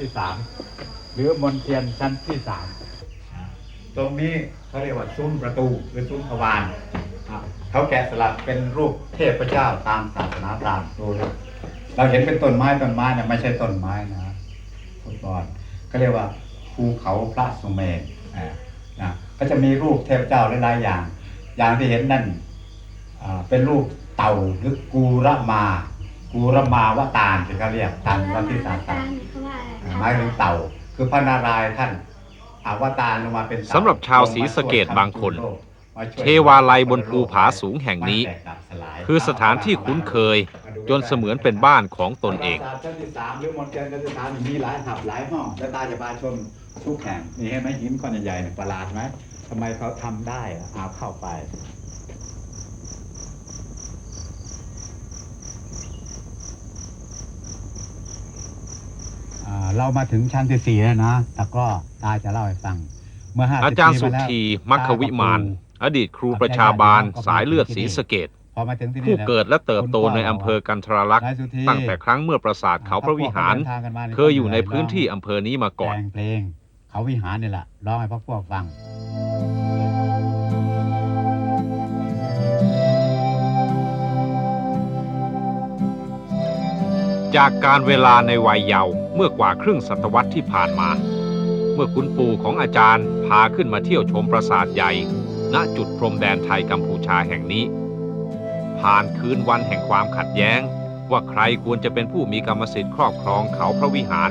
ทชั้นที่สามหรือมนเทียนชั้นที่สามตรงนี้เขาเรียกว่าซุ้มประตูหรือซุ้มทวารเขาแกะสลักเป็นรูปเทพเจ้าตามศาสนาพราหมณ์ดูเลยเราเห็นเป็นต้นไม้ต้นไม้เนี่ยไม่ใช่ต้นไม้นะฟุตบอลก็เรียกว่าภูเขาพระสุเมรนะก็จะมีรูปเทพเจ้าหลายๆอย่าง อย่างที่เห็นนั่นเป็นรูปเต่าหรือกูรมา กูรมาวตารที่เขาเรียกตันวันที่สามตาร หมายถึงเต่า คือพระนารายณ์ท่านอวตารลงมาเป็นเต่าสำหรับชาวศรีสะเกษบางคน มาช่วยเทวาลัยบนภูผาสูงแห่งนี้คือสถานที่คุ้นเคย จนเสมือนเป็นบ้านของตนเองปราสาทชั้นที่สามหรือมณฑลชั้นที่สามมีหลายหับหลายห้องแล้วตาจะพาชมทุกแห่งนี่เห็นไหมหินก้อนใหญ่ๆเนี่ยประหลาดไหมทำไมเขาทำได้อะเอาเข้าไป เรามาถึงชั้นที่สี่แล้วนะแต่ก็ตาจะเล่าให้ฟัง เมื่อห้าอาจารย์สุธีมัคควิมาน อดีตครูประชาบาล สายเลือดศรีสะเกดพอมาถึงที่นี่ผู้แล้วเกิดและเติบโตในอำเภอกันทราลักษณ์นายสุธีตั้งแต่ครั้งเมื่อปราสาทเขาพระวิหารพวกเดินทงกันมาเคยอยู่ในพื้นที่อำเภอนี้มาก่อนแต่งเพลงเขาวิหารนี่แหละร้องให้พวกพวกฟัง จากการเวลาในวัยเยาว์เมื่อกว่าครึ่งศตวรรษที่ผ่านมา เมื่อคุณปู่ของอาจารย์พาขึ้นมาเที่ยวชมปราสาทใหญ่ ณจุดพรมแดนไทยกัมพูชาแห่งนี้ ผ่านคืนวันแห่งความขัดแย้ง ว่าใครควรจะเป็นผู้มีกรรมสิทธิ์ครอบครองเขาพระวิหาร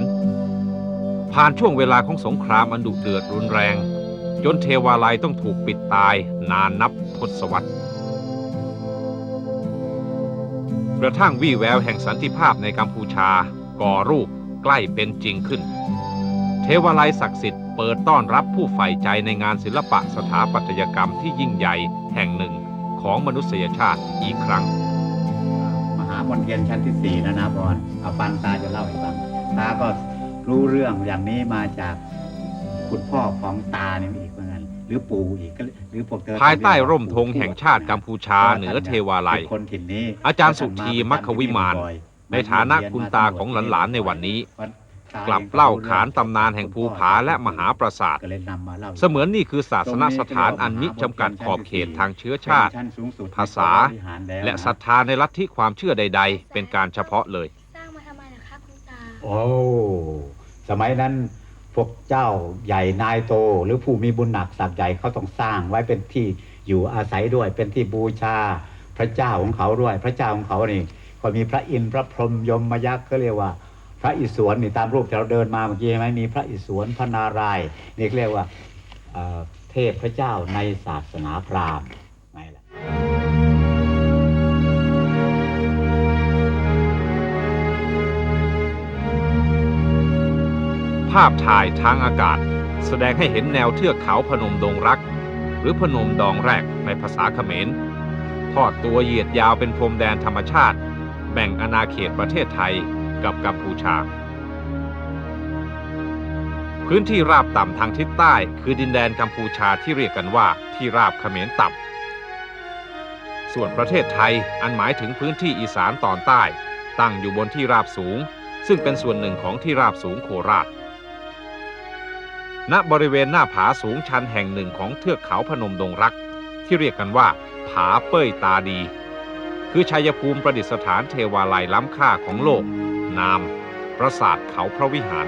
ผ่านช่วงเวลาของสงครามอันดุเดือดรุนแรง จนเทวาลัยต้องถูกปิดตายนานนับทศวรรษ กระทั่งวี่แววแห่งสันติภาพในกัมพูชา ก่อรูปใกล้เป็นจริงขึ้น เทวาลัยศักดิ์สิทธิ์เปิดต้อนรับผู้ใฝ่ใจในงานศิลปะสถาปัตยกรรมที่ยิ่งใหญ่แห่งหนึ่งของมนุษยชาติอีกครั้ง มหามนเทียนชั้นที่สี่แล้วนะบอลเอาฟังตาจะเล่าให้ฟังตาก็รู้เรื่องอย่างนี้มาจากคุณพ่อของตาเนี่ยอีก หมือนกันหรือปู่อีกก็หรือพวกเธอภายใต้ร่มธงแห่งชาติกัมพูชาเหนือเทวาลัยเป็นคนถิ่นนี้ อาจารย์สุธีมัคควิมาน ในฐานะคุณตาของหลานๆในวันนี้ กลับเล่าขานตำนานแห่งภูผาและมหาปราสาทก็เลยนำมาเล่าเสมือนนี่คือศาสนสถานอันมิจำกัดขอบเขตทางเชื้อชาติเป็นชั้นสูงสุดภาษา และศรัทธาในลัทธิความเชื่อใด ๆ เป็นการเฉพาะเลย สร้างมาทำไมล่ะครับคุณตาโอ้สมัยนั้นพ วกเจ้าใหญ่นายโต หรือผู้มีบุญหนักศักใหญ่เขาต้องสร้างไว้เป็นที่อยู่อาศัยด้วย เป็นที่บูชาพระเจ้าของเขาด้วย พระเจ้าของเขานี่ก็มีพระอินทร์พระพรหมยมมยักษ์ก็เรียกว่า พระอิศวรนี่ตามรูปที่เราเดินมาเมื่อกี้ใช่ไหมมีพระอิศวรพระนารายณ์นี่เรียกว่าเทพพระเจ้าในศาสนาพราหมณ์ ภาพถ่ายทางอากาศ แสดงให้เห็นแนวเทือกเขาพนมดงรัก หรือพนมดองแรกในภาษาเขมร ทอดตัวเหยียดยาวเป็นพรมแดนธรรมชาติ แบ่งอาณาเขตประเทศไทยกับกัมพูชา พื้นที่ราบต่ำทางทิศใต้ คือดินแดนกัมพูชาที่เรียกกันว่าที่ราบเขมรต่ำส่วนประเทศไทยอันหมายถึงพื้นที่อีสานตอนใต้ ตั้งอยู่บนที่ราบสูงซึ่งเป็นส่วนหนึ่งของที่ราบสูงโคราช ณบริเวณหน้าผาสูงชันแห่งหนึ่งของเทือกเขาพนมดงรัก ที่เรียกกันว่า ผาเป้ยตาดี คือชัยภูมิประดิษฐานเทวาลัยล้ำค่าของโลก นาม ปราสาทเขาพระวิหาร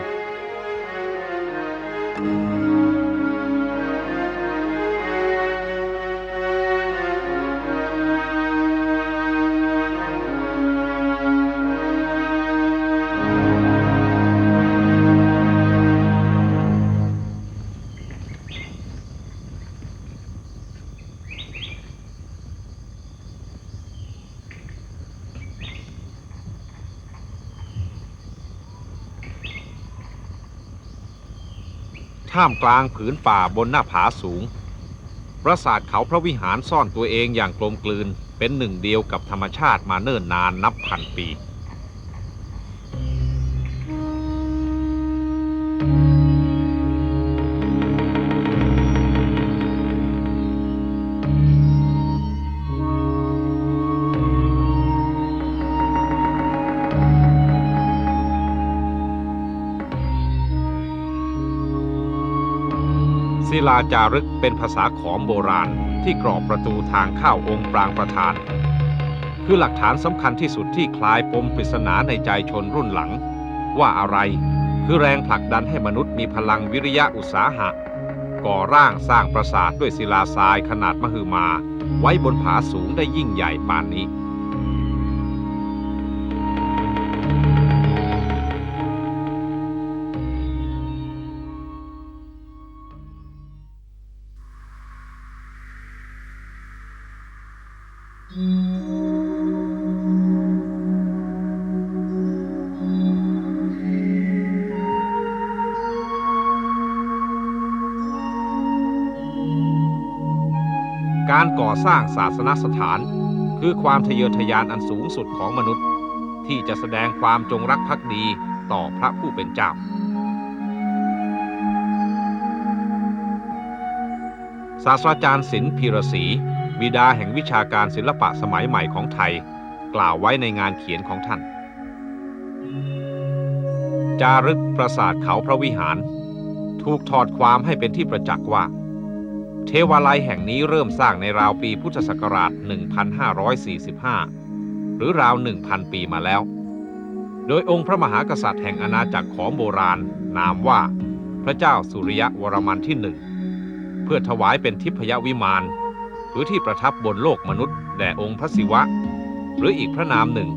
ท่ามกลางผืนป่าบนหน้าผาสูง ปราสาทเขาพระวิหารซ่อนตัวเองอย่างกลมกลืน เป็นหนึ่งเดียวกับธรรมชาติมาเนิ่นนานนับพันปี ลาจารึกเป็นภาษาขอมโบราณที่กรอบประตูทางเข้าองค์ปรางประธาน คือหลักฐานสำคัญที่สุดที่คลายปมปริศนาในใจชนรุ่นหลัง ว่าอะไรคือแรงผลักดันให้มนุษย์มีพลังวิริยะอุตสาหะ ก่อร่างสร้างปราสาทด้วยศิลาทรายขนาดมหึมา ไว้บนผาสูงได้ยิ่งใหญ่ปานนี้ อสร้างศาสนสถาน คือความทะเยอทะยานอันสูงสุดของมนุษย์ ที่จะแสดงความจงรักภักดีต่อพระผู้เป็นเจ้า ศาสตราจารย์ศิลป์พีรศรีบิดาแห่งวิชาการศิลปะสมัยใหม่ของไทย กล่าวไว้ในงานเขียนของท่าน จารึกปราสาทเขาพระวิหาร ถูกถอดความให้เป็นที่ประจักษ์ว่า เทวาลัยแห่งนี้เริ่มสร้างในราวปีพุทธศักราช 1545 หรือราว 1,000 ปีมาแล้ว โดยองค์พระมหากษัตริย์แห่งอาณาจักรของโบราณ นามว่า พระเจ้าสุริยะวรมันที่หนึ่ง เพื่อถวายเป็นทิพยวิมาน หรือที่ประทับบนโลกมนุษย์ แด่องค์พระศิวะ หรืออีกพระนามหนึ่ง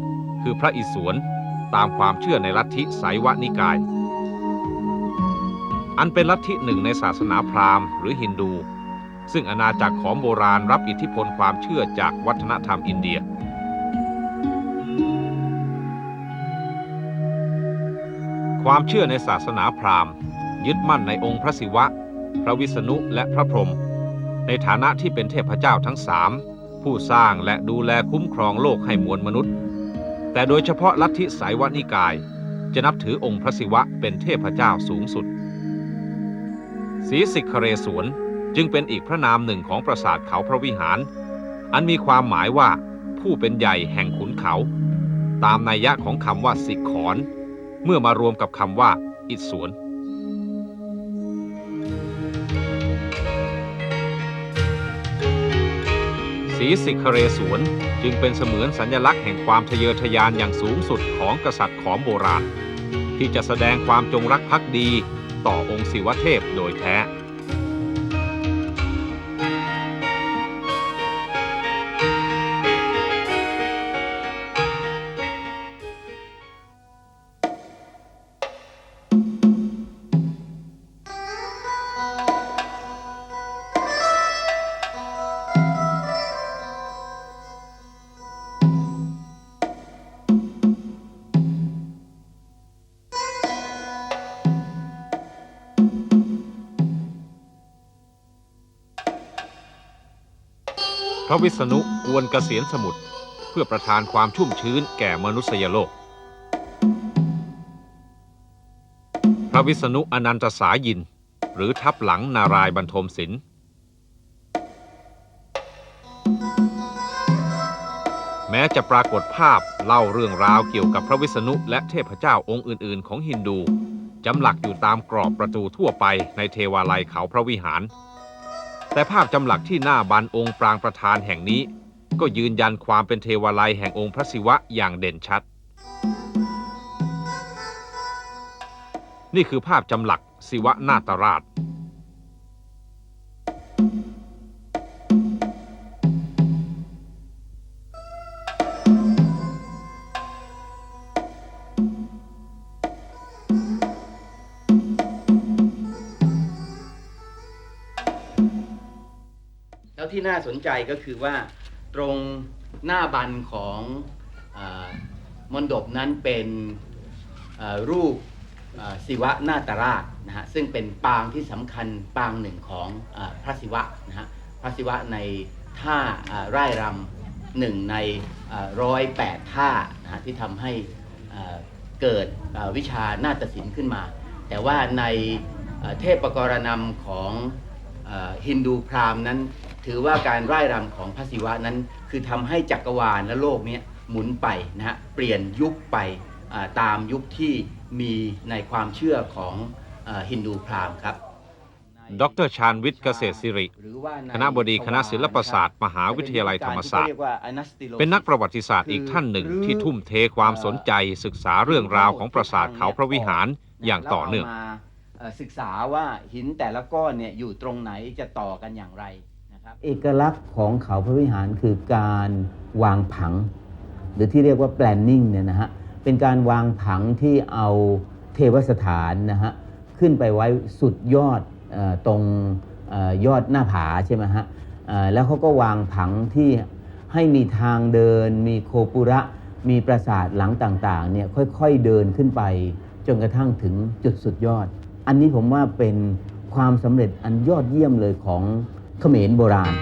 คือพระอิศวรตามความเชื่อในลัทธิไสยวนิกาย อันเป็นลัทธิหนึ่งในศาสนาพราหมณ์หรือฮินดู ซึ่งอาณาจักรของโบราณรับอิทธิพลความเชื่อจากวัฒนธรรมอินเดีย ความเชื่อในศาสนาพราหมณ์ ยึดมั่นในองค์พระศิวะ พระวิษณุและพระพรหมในฐานะที่เป็นเทพเจ้าทั้งสามผู้สร้างและดูแลคุ้มครองโลกให้มวลมนุษย์ แต่โดยเฉพาะลัทธิไสยวนิกาย จะนับถือองค์พระศิวะเป็นเทพเจ้าสูงสุดศีสิกขเรศวร จึงเป็นอีกพระนามหนึ่งของปราสาทเขาพระวิหาร อันมีความหมายว่าผู้เป็นใหญ่แห่งขุนเขา ตามนัยยะของคำว่าสิกขอน เมื่อมารวมกับคำว่า อิศวรศรีสิกเรศวรจึงเป็นเสมือนสัญลักษณ์แห่งความทะเยอทะยานอย่างสูงสุดของกษัตริย์ของโบราณ ที่จะแสดงความจงรักภักดีต่อองค์ศิวเทพโดยแท้ พระวิษณุอวนเกษียณสมุทรเพื่อประทานความชุ่มชื้นแก่มนุษยโลก พระวิษณุอนันตสายิน หรือทับหลังนารายบรรทมศิลป์แม้จะปรากฏภาพเล่าเรื่องราวเกี่ยวกับพระวิษณุและเทพเจ้าองค์อื่น ๆ ของฮินดู จำหลักอยู่ตามกรอบประตูทั่วไปในเทวาลัยเขาพระวิหาร แต่ภาพจำหลักที่หน้าบันองค์ปรางประธานแห่งนี้ ก็ยืนยันความเป็นเทวาลัยแห่งองค์พระศิวะอย่างเด่นชัด นี่คือภาพจำหลักศิวะนาตราช นใจก็คือว่าตรงหน้าบันของอมณฑปนั้นเป็นรูปศิวะนาตราชนะฮะซึ่งเป็นปางที่สำคัญปางหนึ่งของอพระศิวะนะฮะพระศิวะในท่าอ่าร่ายรำหนึ่งในร้อยแปดท่านะฮะที่ทำให้เกิดวิชานาฏศิลป์ขึ้นมา แต่ว่าในเทพประกรณำของอฮินดูพราหมณ์นั้น ถือว่าการร่ายรำของพระศิวะนั้น คือทำให้จักรวาลและโลกเนี้ยหมุนไปนะฮะเปลี่ยนยุคไปอ่าตามยุคที่มีในความเชื่อของเอ่อฮินดูพราหมณ์ครับ ดรชาญวิทย์เกษตรศิริหรือว่าในคณะบดีคณะศิลปศาสตร์ มหาวิทยาลัยธรรมศาสตร์ที่เยกว่า Anastilosis เป็นนักประวัติศาสตร์อีกท่านหนึ่งที่ทุ่มเทความสนใจศึกษาเรื่องราวของปราสาทเขาพระวิหารอย่างต่อเนื่องแล้วามาเอ่อศึกษาว่าหินแต่ละก้อนเนี่ยอยู่ตรงไหนจะต่อกันอย่างไรนะครับ เอกลักษณ์ของเขาพระวิหารคือการวางผัง หรือที่เรียกว่า planning เนี่ยนะฮะเป็นการวางผังที่เอาเทวสถานนะฮะขึ้นไปไว้สุดยอดออตรงออยอดหน้าผาใช่ไหมฮะแล้วเขาก็วางผังที่ให้มีทางเดิน มีโคปุระ มีปราสาทหลังต่างๆเนี่ยค่อยๆเดินขึ้นไป จนกระทั่งถึงจุดสุดยอด อันนี้ผมว่าเป็นความสำเร็จอันยอดเยี่ยมเลยของ เขมรโบราณ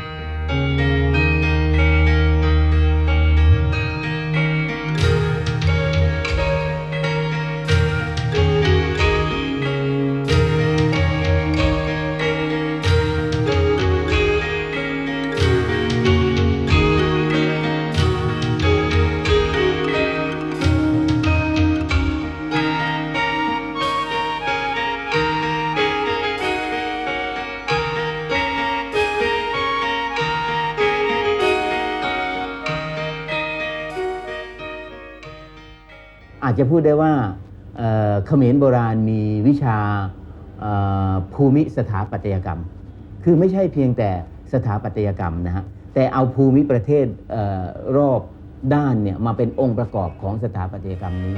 จะพูดได้ว่าเขมรโบราณมีวิชาภูมิสถาปัตยกรรม คือไม่ใช่เพียงแต่สถาปัตยกรรมนะฮะแต่เอาภูมิประเทศเออรอบด้านเนี่ยมาเป็นองค์ประกอบของสถาปัตยกรรมนี้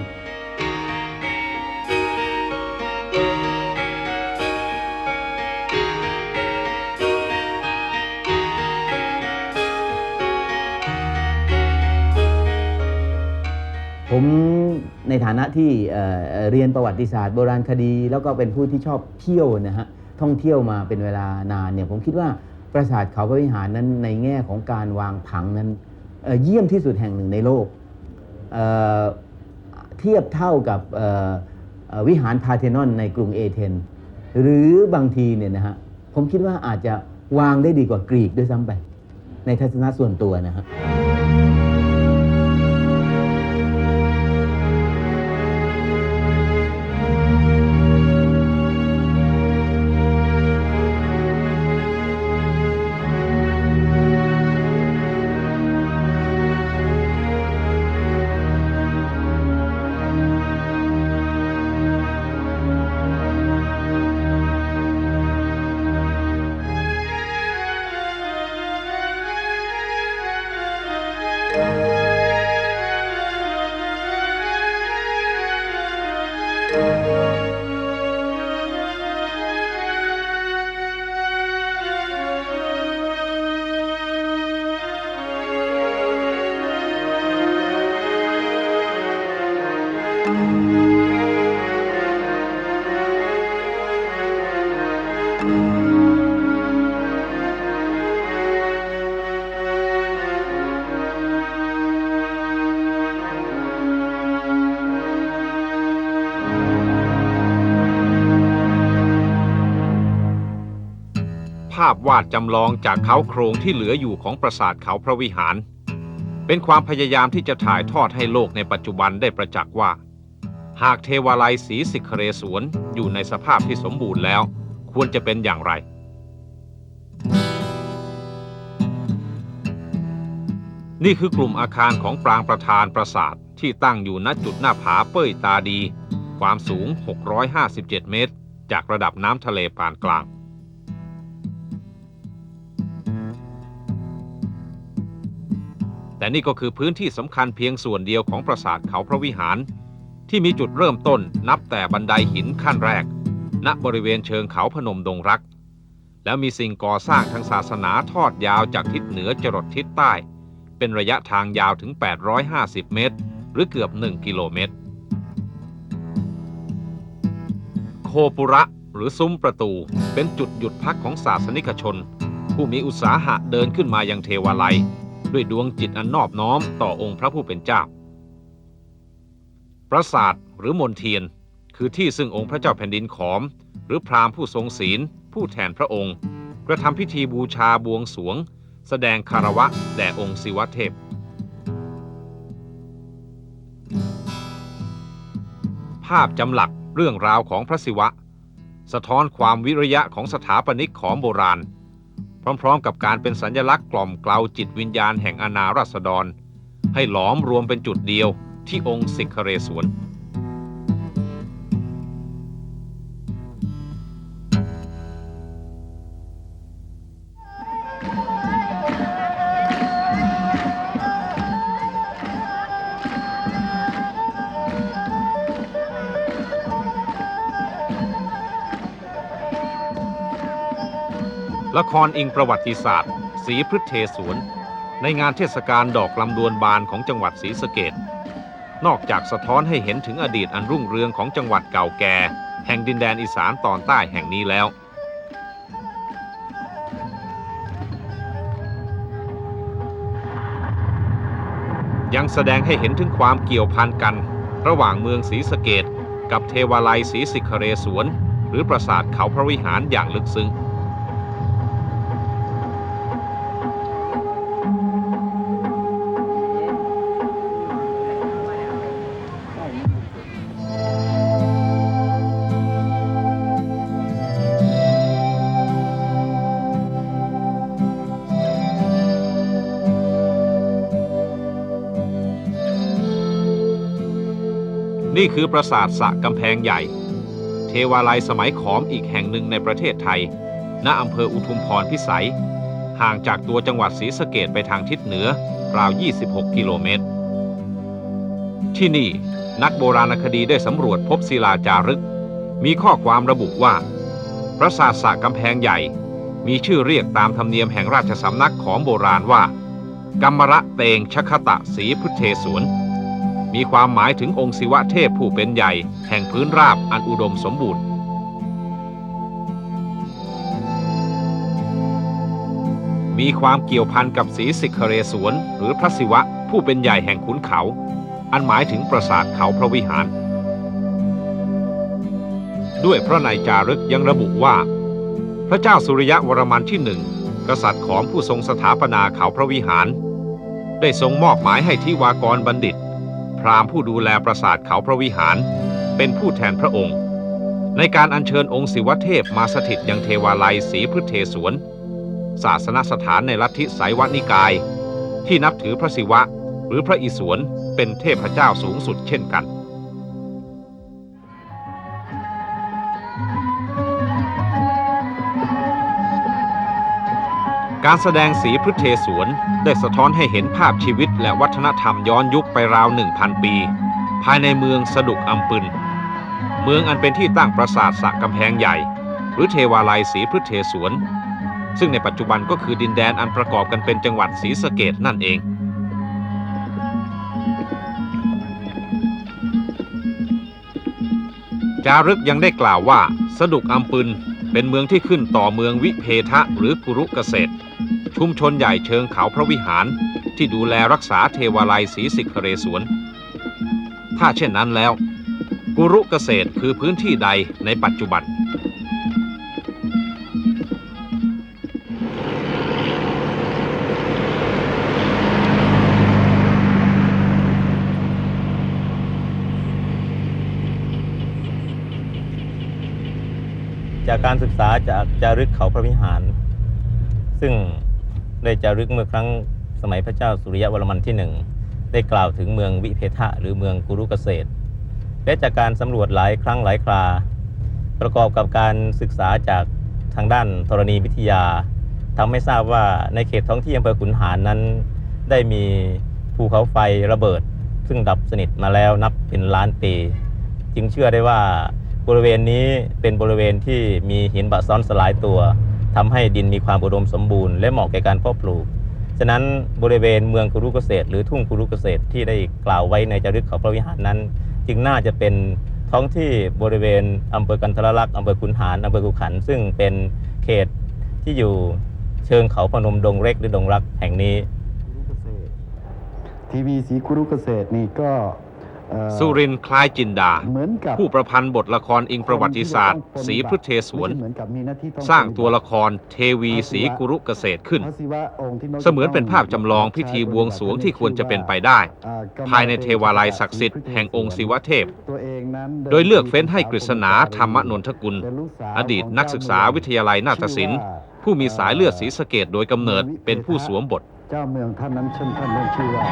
ในฐานะที่เรียนประวัติศาสตร์โบราณคดี แล้วก็เป็นผู้ที่ชอบเที่ยวนะฮะท่องเที่ยวมาเป็นเวลานานเนี่ยผมคิดว่าปราสาทเขาพระวิหารนั้นในแง่ของการวางผังนั้นเเยี่ยมที่สุดแห่งหนึ่งในโลกเเทียบเท่ากับวิหารพารเทนอนในกรุงเอเธนหรือบางทีเนี่ยนะฮะผมคิดว่าอาจจะวางได้ดีกว่ากรีกด้วยซ้ำไปในทัศนะส่วนตัวนะฮะ พวาดจำลองจากเขาโครงที่เหลืออยู่ของปราสาทเขาพระวิหาร เป็นความพยายามที่จะถ่ายทอดให้โลกในปัจจุบันได้ประจักษ์ว่า หากเทวาลัยศรีสิกขเรศวรอยู่ในสภาพที่สมบูรณ์แล้ว ควรจะเป็นอย่างไร นี่คือกลุ่มอาคารของปรางประธานปราสาทที่ตั้งอยู่ณจุดหน้าผาเป้ยตาดี ความสูง 657 เมตร จากระดับน้ำทะเลปานกลาง แต่นี่ก็คือพื้นที่สำคัญเพียงส่วนเดียวของปราสาทเขาพระวิหาร ที่มีจุดเริ่มต้นนับแต่บันไดหินขั้นแรก ณบริเวณเชิงเขาพนมดงรัก แล้วมีสิ่งก่อสร้างทางศาสนาทอดยาวจากทิศเหนือจรดทิศใต้ เป็นระยะทางยาวถึง 850 เมตร หรือเกือบ 1 กิโลเมตร โคปุระหรือซุ้มประตูเป็นจุดหยุดพักของศาสนิกชน ผู้มีอุตสาหะเดินขึ้นมายังเทวาลัย ด้วยดวงจิตอันนอบน้อมต่อองค์พระผู้เป็นเจ้า ปราสาทหรือมนเทียน คือที่ซึ่งองค์พระเจ้าแผ่นดินขอม หรือพราหมณ์ผู้ทรงศีล ผู้แทนพระองค์ กระทำพิธีบูชาบวงสรวง แสดงคารวะแด่องค์ศิวเทพ ภาพจำหลักเรื่องราวของพระศิวะ สะท้อนความวิริยะของสถาปนิกของโบราณ พร้อมๆ กับการเป็นสัญลักษณ์กล่อมเกลาจิตวิญญาณแห่งอาณาราษฎร ให้หลอมรวมเป็นจุดเดียวที่องค์สิกขเรศวร ละครอิงประวัติศาสตร์ สีพฤเทสวน ในงานเทศกาลดอกลำดวนบานของจังหวัดศรีสะเกดนอกจากสะท้อนให้เห็นถึงอดีตอันรุ่งเรืองของจังหวัดเก่าแก่ แห่งดินแดนอีสานตอนใต้แห่งนี้แล้ว ยังแสดงให้เห็นถึงความเกี่ยวพันกัน ระหว่างเมืองศรีสะเกดกับเทวาลัยศรีสิกขเรศวรหรือปราสาทเขาพระวิหารอย่างลึกซึ้ง นี่คือปราสาทสะกำแพงใหญ่ เทวาลัยสมัยขอมอีกแห่งหนึ่งในประเทศไทย ณอำเภออุทุมพรพิสัย ห่างจากตัวจังหวัดศรีสะเกดไปทางทิศเหนือราว 26 กิโลเมตร ที่นี่นักโบราณคดีได้สำรวจพบศิลาจารึก มีข้อความระบุว่า ปราสาทสะกำแพงใหญ่ มีชื่อเรียกตามธรรมเนียมแห่งราชสำนักของโบราณว่า กัมมระเตงชคตะศรีพุทเทสวน มีความหมายถึงองค์ศิวะเทพผู้เป็นใหญ่ แห่งพื้นราบอันอุดมสมบูรณ์ มีความเกี่ยวพันกับศรีสิกขเรศวรหรือพระศิวะผู้เป็นใหญ่แห่งขุนเขา อันหมายถึงปราสาทเขาพระวิหาร ด้วยพระในจารึกยังระบุว่า พระเจ้าสุริยะวรมันที่หนึ่งกษัตริย์ของผู้ทรงสถาปนาเขาพระวิหาร ได้ทรงมอบหมายให้ทิวากรบัณฑิต พราหมณ์ผู้ดูแลปราสาทเขาพระวิหาร เป็นผู้แทนพระองค์ ในการอัญเชิญองค์ศิวเทพมาสถิตยังเทวาลัยศรีพฤเทสวนศาสนสถานในลัทธิสายวนิกาย ที่นับถือพระศิวะหรือพระอิศวรเป็นเทพเจ้าสูงสุดเช่นกัน การแสดงสีพฤเทสวนได้สะท้อนให้เห็นภาพชีวิตและวัฒนธรรมย้อนยุคไปราว 1,000 ปี ภายในเมืองสะดุกอัมปึนเมืองอันเป็นที่ตั้งปราสาทสระกำแพงใหญ่ หรือเทวาลัยศรีพฤเทสวน ซึ่งในปัจจุบันก็คือดินแดนอันประกอบกันเป็นจังหวัดศรีสะเกดนั่นเองจารึกยังได้กล่าวว่าสะดุกอัมปึนเป็นเมืองที่ขึ้นต่อเมืองวิเพทะหรือกุรุเกษตร ชุมชนใหญ่เชิงเขาพระวิหารที่ดูแลรักษาเทวาลัยศรีสิกขเรศวรถ้าเช่นนั้นแล้ว กุรุเกษตรคือพื้นที่ใดในปัจจุบัน จากการศึกษาจากจารึกเขาพระวิหาร ซึ่ง ได้จารึกเมื่อครั้งสมัยพระเจ้าสุริยะวรมันที่หนึ่งได้กล่าวถึงเมืองวิเพทะหรือเมืองกุรุเกษตร และจากการสำรวจหลายครั้งหลายครา ประกอบกับการศึกษาจากทางด้านธรณีวิทยาทำให้ทราบว่าในเขตท้องที่อำเภอขุนหารนั้น ได้มีภูเขาไฟระเบิด ซึ่งดับสนิทมาแล้วนับเป็นล้านปี จึงเชื่อได้ว่าบริเวณนี้เป็นบริเวณที่มีหินบะซ้อนสลายตัว ทำให้ดินมีความอุดมสมบูรณ์ และเหมาะแก่การเพาะปลูก ฉะนั้นบริเวณเมืองกุรุเกษตร หรือทุ่งกุรุเกษตรที่ได้กล่าวไว้ในจารึกเขาพระวิหารนั้น จึงน่าจะเป็นท้องที่บริเวณอำเภอกันทรลักษณ์อำเภอขุนหารอำเภอกุขัน ซึ่งเป็นเขตที่อยู่เชิงเขาพนมดงเล็กหรือดงรักแห่งนี้ทีวีสีคุรุเกษตรนี่ก็ สุรินทร์คล้ายจินดาเหมือนกับผู้ประพันธ์บทละครอิงประวัติศาสตร์ศรีพฤทธเทศวรไม่ใช่เหมือนกับมีหน้าที่ต้องสร้างตัวละครเทวีศรีกุรุเกษตรขึ้นพระศิวะองค์ที่เสมือนเป็นภาพจำลองพิธีบวงสรวงที่ควรจะเป็นไปได้อ่ากำลังภายในเทวาลัยศักดิ์สิทธิ์แห่งองค์ศิวเทพตัวเองนั้นโดยเลือกเฟ้นให้กฤษณาธรรมนนทกุลเป็นลูกสาวอดีตนักศึกษาวิทยาลัยนาฏศิลป์ ผู้มีสายเลือดศรีสะเกดโดยกำเนิดเป็นผู้สวมบท เจ้าเมืองท่านนั้นเช่นท่านนั้นชื่อว่า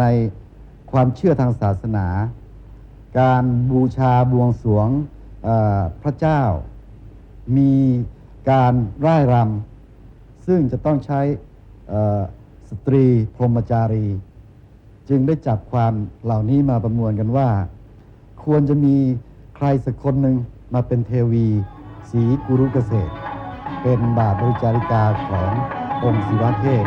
ในความเชื่อทางศาสนา การบูชาบวงสรวงพระเจ้า มีการร่ายรำซึ่งจะต้องใช้สตรีพรหมจารี จึงได้จับความเหล่านี้มาประมวลกันว่า ควรจะมีใครสักคนหนึ่งมาเป็นเทวีสีกุรุเกษตร เป็นบาทบริจาริกาขององค์ศิวเทพ